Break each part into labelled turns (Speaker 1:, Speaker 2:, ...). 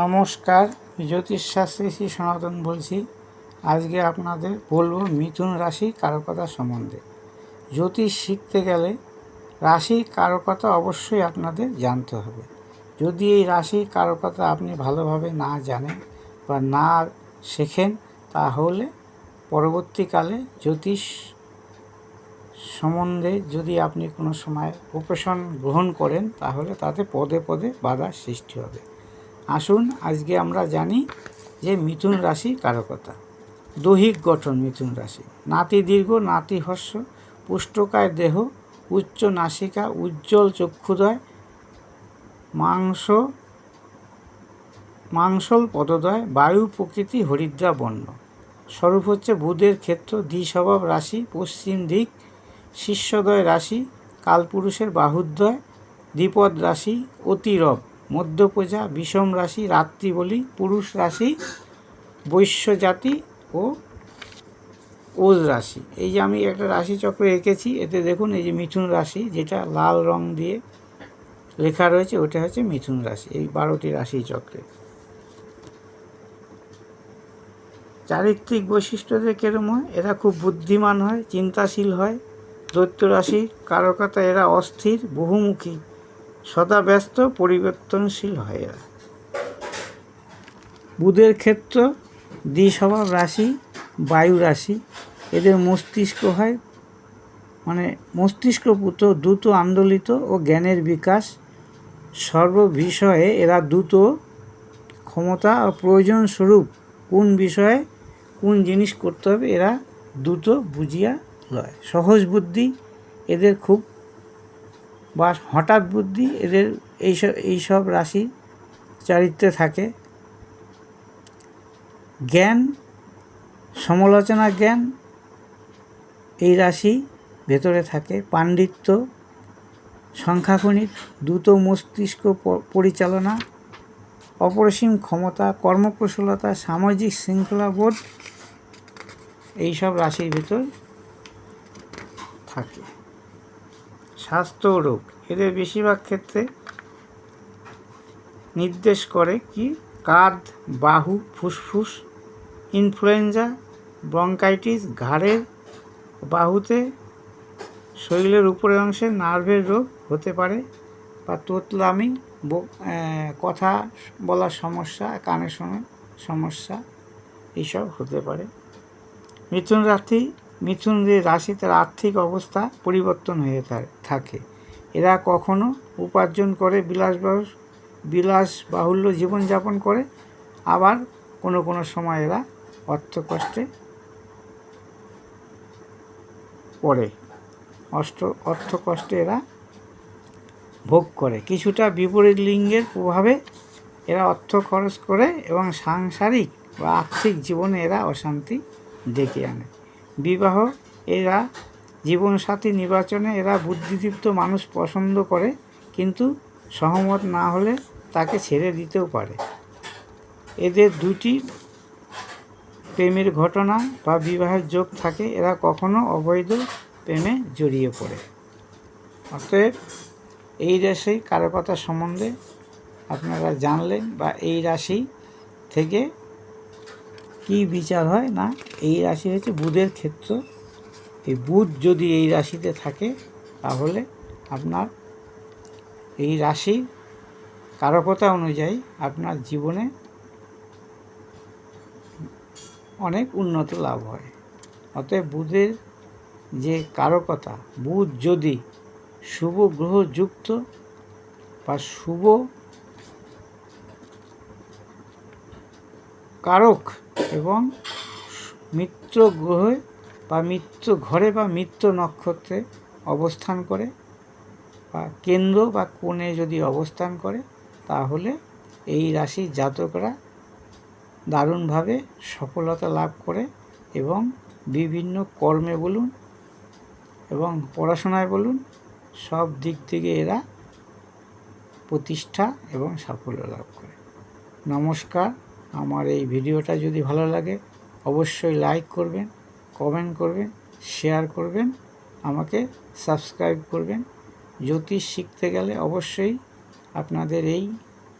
Speaker 1: নমস্কার, জ্যোতিষশাস্ত্রী শ্রী সনাতন বলছি। আজকে আপনাদের বলব মিথুন রাশি কারকতা সম্বন্ধে। জ্যোতিষ শিখতে গেলে রাশির কারকতা অবশ্যই আপনাদের জানতে হবে। যদি এই রাশির কারকতা আপনি ভালোভাবে না জানেন বা না শেখেন, তাহলে পরবর্তীকালে জ্যোতিষ সম্বন্ধে যদি আপনি কোনো সময় প্রফেশন গ্রহণ করেন, তাহলে তাতে পদে পদে বাধার সৃষ্টি হবে। আসুন, আজকে আমরা জানি যে মিথুন রাশি কারকতা দৈহিক গঠন মিথুন রাশি। নাতি দীর্ঘ, নাতি হস্য পুষ্টকায় দেহ, উচ্চ নাসিকা, উজ্জ্বল চক্ষুদয়, মাংস, মাংসল পদদয়, বায়ু প্রকৃতি, হরিদ্রা বর্ণ। স্বরূপ হচ্ছে বুধের ক্ষেত্র, দ্বিস্বভাব রাশি, পশ্চিম দিক, শিষ্যদয় রাশি, কালপুরুষের বাহুদ্বয়, দ্বিপদ রাশি, অতিরব। মধ্যপ্রজা বিষম রাশি, রাত্রি বলি, পুরুষ রাশি, বৈশ্য জাতি ও ওজ রাশি। এই যে আমি একটা রাশিচক্র এঁকেছি, এতে দেখুন এই যে মিথুন রাশি, যেটা লাল রং দিয়ে লেখা রয়েছে, ওটা হচ্ছে মিথুন রাশি, এই বারোটি রাশি চক্রে চারিত্রিক বৈশিষ্ট্যদের কেরম হয়, এরা খুব বুদ্ধিমান হয়, চিন্তাশীল হয়, দৈত্য রাশি কারকতা, এরা অস্থির, বহুমুখী। সদা ব্যস্ত, পরিবর্তনশীল হয়। বুধের ক্ষেত্র দ্বিস্বভাব রাশি, বায়ু রাশি। এদের মস্তিষ্ক হয় মানে মস্তিষ্ক মস্তিষ্কপুত দ্রুত আন্দোলিত ও জ্ঞানের বিকাশ। সর্ব বিষয়ে এরা দ্রুত ক্ষমতা ও প্রয়োজন স্বরূপ কোন বিষয়ে কোন জিনিস করতে হবে, এরা দ্রুত বুঝিয়া লয়। সহজ বুদ্ধি এদের খুব বা হঠাৎ বুদ্ধি এদের এইসব এইসব রাশি চারিত্রে থাকে। জ্ঞান, সমালোচনা জ্ঞান এই রাশি ভেতরে থাকে। পাণ্ডিত্য, সংখ্যাগণিত, দ্রুত মস্তিষ্ক পরিচালনা, অপরিসীম ক্ষমতা, কর্মকুশলতা, সামাজিক শৃঙ্খলাবোধ, এইসব রাশির ভেতর থাকে। স্বাস্থ্য রোগ। এদের বেশিরভাগ ক্ষেত্রে নির্দেশ করে কি? কাঁধ বাহু, ফুসফুস, ইনফ্লুয়েঞ্জা, ব্রঙ্কাইটিস, ঘাড়ের বাহুতে শরীরের উপরের অংশে নার্ভের রোগ হতে পারে বা তোতলামি কথা বলার সমস্যা, কানে শোনার সমস্যা, এইসব হতে পারে। মিথুন রাশি মিথুন যে রাশি, তার আর্থিক অবস্থা পরিবর্তন হয়ে থাকে। এরা কখনো উপার্জন করে বিলাসবাহু বিলাস বাহুল্য জীবনযাপন করে, আবার কোনো কোনো সময় এরা অর্থ কষ্টে পড়ে। অষ্ট অর্থ কষ্টে এরা ভোগ করে। কিছুটা বিপরীত লিঙ্গের প্রভাবে এরা অর্থ খরচ করে এবং সাংসারিক বা আর্থিক জীবনে এরা অশান্তি ডেকে আনে। বিবাহ, এরা জীবনসাথী নির্বাচনে এরা বুদ্ধিদীপ্ত মানুষ পছন্দ করে, কিন্তু সহমত না হলে তাকে ছেড়ে দিতেও পারে। এদের দুটি প্রেমের ঘটনা বা বিবাহের যোগ থাকে, এরা কখনো অবৈধ প্রেমে জড়িয়ে পড়ে। অতএব এই রাশি কারও কথা সম্বন্ধে আপনারা জানলেন বা এই রাশি থেকে কি বিচার হয় না? এই রাশি হচ্ছে বুধের ক্ষেত্র। এই বুধ যদি এই রাশিতে থাকে, তাহলে আপনার এই রাশির কারকতা অনুযায়ী আপনার জীবনে অনেক উন্নত লাভ হয়। অতএব বুধের যে কারকতা, বুধ যদি শুভ গ্রহযুক্ত বা শুভ কারক এবং মিত্র গ্রহে বা মিত্র ঘরে বা মিত্র নক্ষত্রে অবস্থান করে বা কেন্দ্র বা কোণে যদি অবস্থান করে, তাহলে এই রাশির জাতকরা দারুণভাবে সফলতা লাভ করে এবং বিভিন্ন কর্মে বলুন এবং পড়াশোনায় বলুন, সব দিক থেকে এরা প্রতিষ্ঠা এবং সাফল্য লাভ করে। নমস্কার। আমার এই ভিডিওটা যদি ভালো লাগে, অবশ্যই লাইক করবেন কমেন্ট করবেন শেয়ার করবেন, আমাকে সাবস্ক্রাইব করবেন। জ্যোতিষ শিখতে গেলে অবশ্যই আপনাদের এই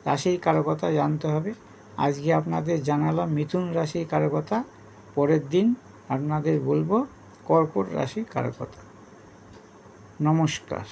Speaker 1: রাশির কারকতা জানতে হবে। আজকে আপনাদের জানালাম মিথুন রাশির কারকতা, পরের দিন আপনাদের বলব কর্কট রাশির কারকতা। নমস্কার।